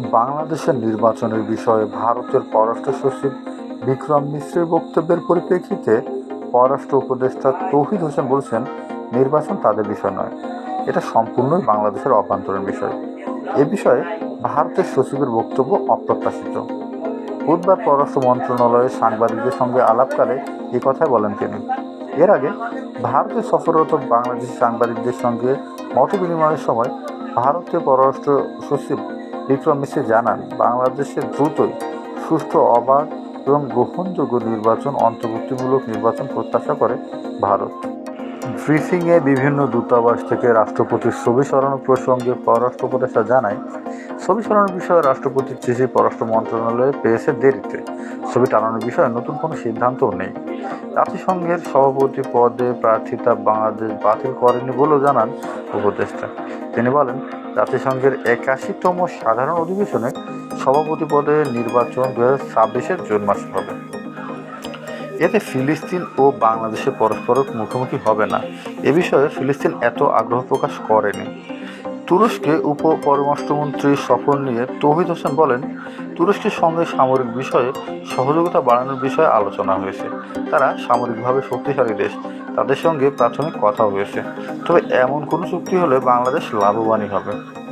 বাংলাদেশের নির্বাচনের বিষয়ে ভারতের পররাষ্ট্র সচিব বিক্রম মিশ্রের বক্তব্যের পরিপ্রেক্ষিতে পররাষ্ট্র উপদেষ্টা তৌহিদ হোসেন বলছেন, নির্বাচন তাদের বিষয় নয়। এটা সম্পূর্ণই বাংলাদেশের অভ্যন্তরীণ বিষয়। এ বিষয়ে ভারতের সচিবের বক্তব্য অপ্রত্যাশিত। বুধবার পররাষ্ট্র মন্ত্রণালয়ের সাংবাদিকদের সঙ্গে আলাপকালে এ কথাই বলেন তিনি। এর আগে ভারতে সফররত বাংলাদেশি সাংবাদিকদের সঙ্গে মত বিনিময়ের সময় ভারতীয় পররাষ্ট্র সচিব মিশ্র জানান বাংলাদেশে দ্রুতই সুষ্ঠু অবাধ এবং গ্রহণযোগ্য নির্বাচন অন্তর্ভুক্তিমূলক নির্বাচন প্রত্যাশা করে ভারত। ব্রিফিংয়ে বিভিন্ন দূতাবাস থেকে রাষ্ট্রপতির ছবি সরানো প্রসঙ্গে পররাষ্ট্র উপদেষ্টা জানায়, ছবি সরানোর বিষয়ে রাষ্ট্রপতির চিঠি পররাষ্ট্র মন্ত্রণালয়ে পেয়েছে দেরিতে। ছবি টানানোর বিষয়ে নতুন কোনো সিদ্ধান্তও নেই। জাতিসংঘের সভাপতি পদে প্রার্থিতা বাংলাদেশ বাতিল করেনি বলেও জানান উপদেষ্টা। তিনি বলেন, জাতিসংঘের একাশিতম সাধারণ অধিবেশনে সভাপতি পদে নির্বাচন দু হাজার জুন মাসে হবে। এতে ফিলিস্তিন ও বাংলাদেশে পরস্পর মুখোমুখি হবে না। এ বিষয়ে ফিলিস্তিন এত আগ্রহ প্রকাশ করেনি। তুরস্কে উপ পররাষ্ট্রমন্ত্রী সফর নিয়ে তৌহিদ হোসেন বলেন, তুরস্কের সঙ্গে সামরিক বিষয়ে সহযোগিতা বাড়ানোর বিষয়ে আলোচনা হয়েছে। তারা সামরিকভাবে শক্তিশালী দেশ, তাদের সঙ্গে প্রাথমিক কথা হয়েছে। তবে এমন কোনো চুক্তি হলে বাংলাদেশ লাভবানই হবে।